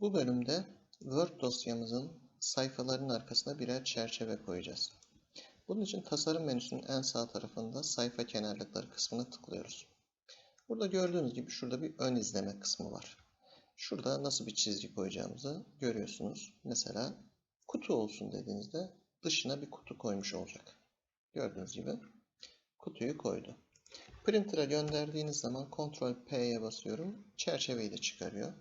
Bu bölümde Word dosyamızın sayfaların arkasına birer çerçeve koyacağız. Bunun için tasarım menüsünün en sağ tarafında sayfa kenarlıkları kısmına tıklıyoruz. Burada gördüğünüz gibi şurada bir ön izleme kısmı var. Şurada nasıl bir çizgi koyacağımızı görüyorsunuz. Mesela kutu olsun dediğinizde dışına bir kutu koymuş olacak. Gördüğünüz gibi kutuyu koydu. Printer'a gönderdiğiniz zaman Ctrl P'ye basıyorum. Çerçeveyi de çıkarıyor.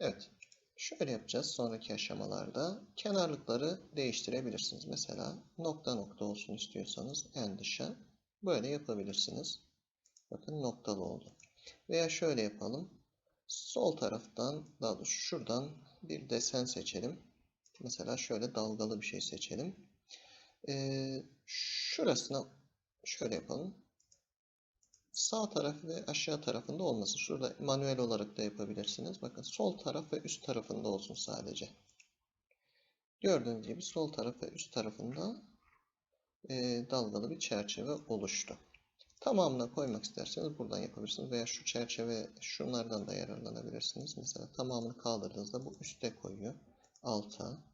Evet. Şöyle yapacağız sonraki aşamalarda. Kenarlıkları değiştirebilirsiniz. Mesela nokta nokta olsun istiyorsanız en dışa böyle yapabilirsiniz. Bakın noktalı oldu. Veya şöyle yapalım. Sol taraftan daha doğrusu şuradan bir desen seçelim. Mesela şöyle dalgalı bir şey seçelim. Ee, şurasına şöyle yapalım. Sağ taraf ve aşağı tarafında olmasın. Şurada manuel olarak da yapabilirsiniz. Bakın sol taraf ve üst tarafında olsun sadece. Gördüğünüz gibi sol taraf ve üst tarafında e, dalgalı bir çerçeve oluştu. Tamamına koymak isterseniz buradan yapabilirsiniz. Veya şu çerçeve şunlardan da yararlanabilirsiniz. Mesela tamamını kaldırdığınızda bu üste koyuyor. Alta,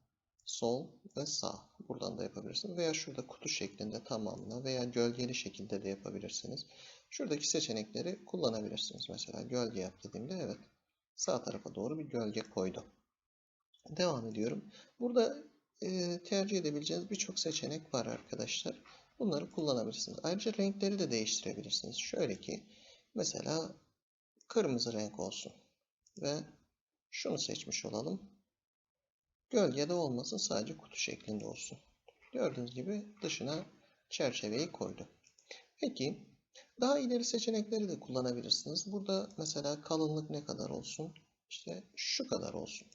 sol ve sağ. Buradan da yapabilirsiniz. Veya şurada kutu şeklinde tamamına veya gölgeli şekilde de yapabilirsiniz. Şuradaki seçenekleri kullanabilirsiniz. Mesela gölge yap dediğimde evet sağ tarafa doğru bir gölge koydu. Devam ediyorum. Burada e, tercih edebileceğiniz birçok seçenek var arkadaşlar. Bunları kullanabilirsiniz. Ayrıca renkleri de değiştirebilirsiniz. Şöyle ki mesela kırmızı renk olsun ve şunu seçmiş olalım. Gölgede olmasın sadece kutu şeklinde olsun. Gördüğünüz gibi dışına çerçeveyi koydu. Peki daha ileri seçenekleri de kullanabilirsiniz. Burada mesela kalınlık ne kadar olsun? İşte şu kadar olsun.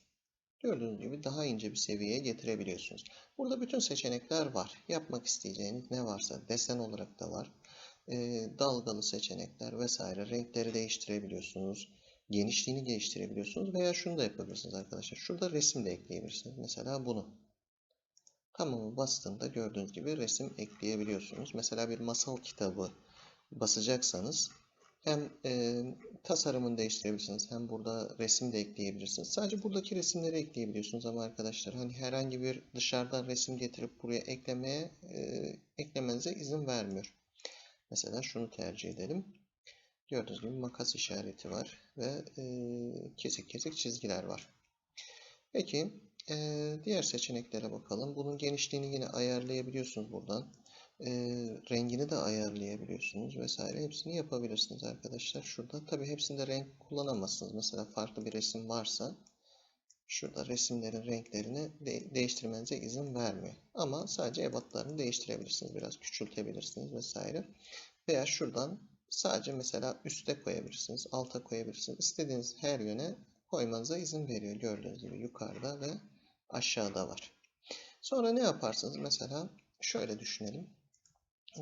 Gördüğünüz gibi daha ince bir seviyeye getirebiliyorsunuz. Burada bütün seçenekler var. Yapmak isteyeceğiniz ne varsa desen olarak da var. E, dalgalı seçenekler vesaire. Renkleri değiştirebiliyorsunuz. Genişliğini değiştirebiliyorsunuz. Veya şunu da yapabilirsiniz arkadaşlar. Şurada resim de ekleyebilirsiniz. Mesela bunu. Tamamı bastığında gördüğünüz gibi resim ekleyebiliyorsunuz. Mesela bir masal kitabı basacaksanız hem e, tasarımını değiştirebilirsiniz hem burada resim de ekleyebilirsiniz. Sadece buradaki resimleri ekleyebiliyorsunuz ama arkadaşlar hani herhangi bir dışarıdan resim getirip buraya eklemeye e, eklemenize izin vermiyor. Mesela şunu tercih edelim. Gördüğünüz gibi makas işareti var ve e, kesik kesik çizgiler var. Peki e, diğer seçeneklere bakalım. Bunun genişliğini yine ayarlayabiliyorsunuz buradan e, rengini de ayarlayabiliyorsunuz vesaire. Hepsini yapabilirsiniz arkadaşlar. Şurada tabii hepsinde renk kullanamazsınız. Mesela farklı bir resim varsa şurada resimlerin renklerini de değiştirmenize izin vermiyor. Ama sadece ebatlarını değiştirebilirsiniz. Biraz küçültebilirsiniz vesaire. Veya şuradan sadece mesela üste koyabilirsiniz, alta koyabilirsiniz. İstediğiniz her yöne koymanıza izin veriyor. Gördüğünüz gibi yukarıda ve aşağıda var. Sonra ne yaparsınız? Mesela şöyle düşünelim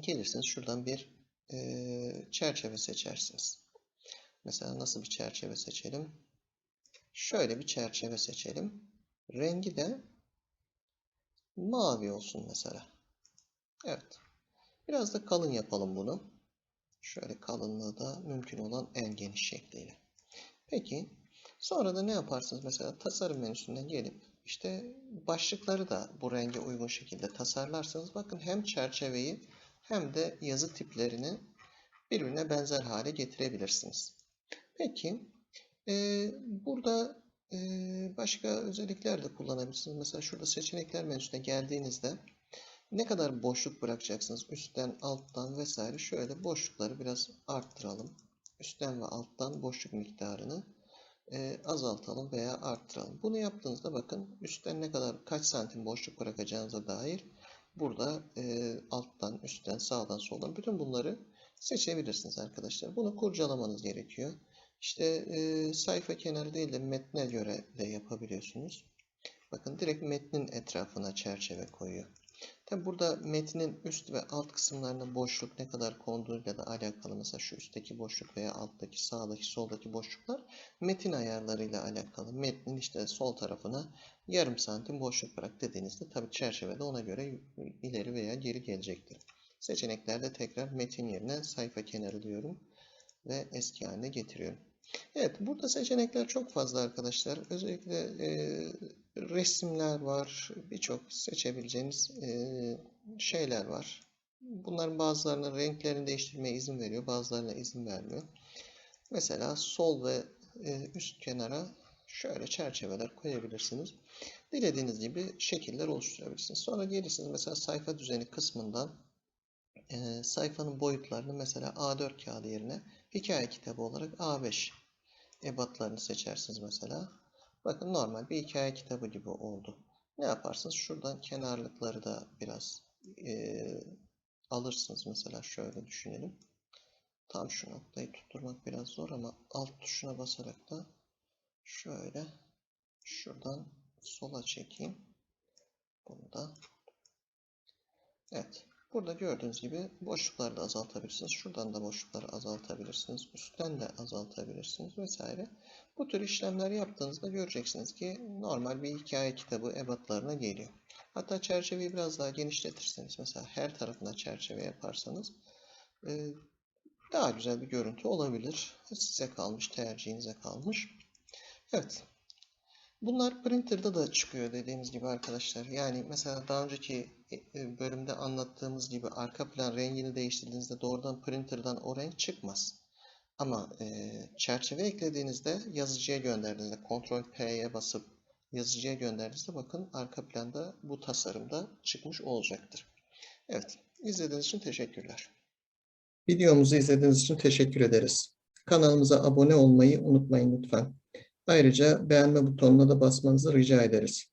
gelirsiniz şuradan bir e, çerçeve seçersiniz. Mesela nasıl bir çerçeve seçelim? Şöyle bir çerçeve seçelim. Rengi de mavi olsun mesela. Evet. Biraz da kalın yapalım bunu. Şöyle kalınlığı da mümkün olan en geniş şekliyle. Peki. Sonra da ne yaparsınız? Mesela tasarım menüsünden gelip işte başlıkları da bu renge uygun şekilde tasarlarsanız bakın hem çerçeveyi hem de yazı tiplerini birbirine benzer hale getirebilirsiniz. Peki e, burada e, başka özellikler de kullanabilirsiniz. Mesela şurada seçenekler menüsüne geldiğinizde ne kadar boşluk bırakacaksınız üstten alttan vesaire şöyle boşlukları biraz arttıralım. Üstten ve alttan boşluk miktarını e, azaltalım veya arttıralım. Bunu yaptığınızda bakın üstten ne kadar kaç santim boşluk bırakacağınıza dair burada e, alttan, üstten, sağdan, soldan bütün bunları seçebilirsiniz arkadaşlar. Bunu kurcalamanız gerekiyor. İşte e, sayfa kenarı değil de metne göre de yapabiliyorsunuz. Bakın direkt metnin etrafına çerçeve koyuyor. Tabi burada metnin üst ve alt kısımlarında boşluk ne kadar konduğuyla da alakalı. Mesela şu üstteki boşluk veya alttaki, sağdaki, soldaki boşluklar metin ayarlarıyla alakalı. Metnin işte sol tarafına yarım santim boşluk bırak dediğinizde tabi çerçevede ona göre ileri veya geri gelecektir. Seçeneklerde tekrar metin yerine sayfa kenarı diyorum ve eski haline getiriyorum. Evet, burada seçenekler çok fazla arkadaşlar. Özellikle e, resimler var, birçok seçebileceğiniz e, şeyler var. Bunların bazılarının renklerini değiştirmeye izin veriyor, bazılarına izin vermiyor. Mesela sol ve e, üst kenara şöyle çerçeveler koyabilirsiniz. Dilediğiniz gibi şekiller oluşturabilirsiniz. Sonra gelirsiniz mesela sayfa düzeni kısmından e, sayfanın boyutlarını mesela A4 kağıdı yerine hikaye kitabı olarak A5 ebatlarını seçersiniz mesela. Bakın normal bir hikaye kitabı gibi oldu. Ne yaparsınız? Şuradan kenarlıkları da biraz e, alırsınız. Mesela şöyle düşünelim. Tam şu noktayı tutturmak biraz zor ama alt tuşuna basarak da şöyle şuradan sola çekeyim. Bunu da. Evet. Burada gördüğünüz gibi boşlukları da azaltabilirsiniz. Şuradan da boşlukları azaltabilirsiniz. Üstten de azaltabilirsiniz vesaire. Bu tür işlemler yaptığınızda göreceksiniz ki normal bir hikaye kitabı ebatlarına geliyor. Hatta çerçeveyi biraz daha genişletirseniz mesela her tarafına çerçeve yaparsanız e, daha güzel bir görüntü olabilir. Size kalmış, tercihinize kalmış. Evet. Bunlar printer'da da çıkıyor dediğimiz gibi arkadaşlar. Yani mesela daha önceki e, bölümde anlattığımız gibi arka plan rengini değiştirdiğinizde doğrudan printer'dan o renk çıkmaz. Ama e, çerçeve eklediğinizde yazıcıya gönderdiğinizde Ctrl P'ye basıp yazıcıya gönderdiğinizde bakın arka planda bu tasarımda çıkmış olacaktır. Evet, izlediğiniz için teşekkürler. Videomuzu izlediğiniz için teşekkür ederiz. Kanalımıza abone olmayı unutmayın lütfen. Ayrıca beğenme butonuna da basmanızı rica ederiz.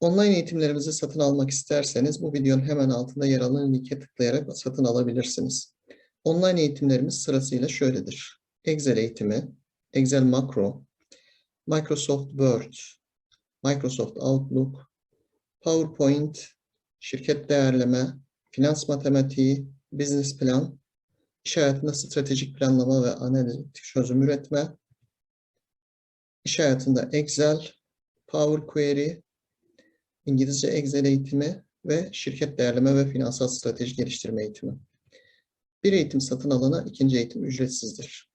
Online eğitimlerimizi satın almak isterseniz bu videonun hemen altında yer alan linke tıklayarak satın alabilirsiniz. Online eğitimlerimiz sırasıyla şöyledir. Excel eğitimi, Excel Makro, Microsoft Word, Microsoft Outlook, PowerPoint, şirket değerleme, finans matematiği, business plan, iş hayatında stratejik planlama ve analitik çözüm üretme, iş hayatında Excel, Power Query, İngilizce Excel eğitimi ve şirket değerleme ve finansal strateji geliştirme eğitimi. Bir eğitim satın alana ikinci eğitim ücretsizdir.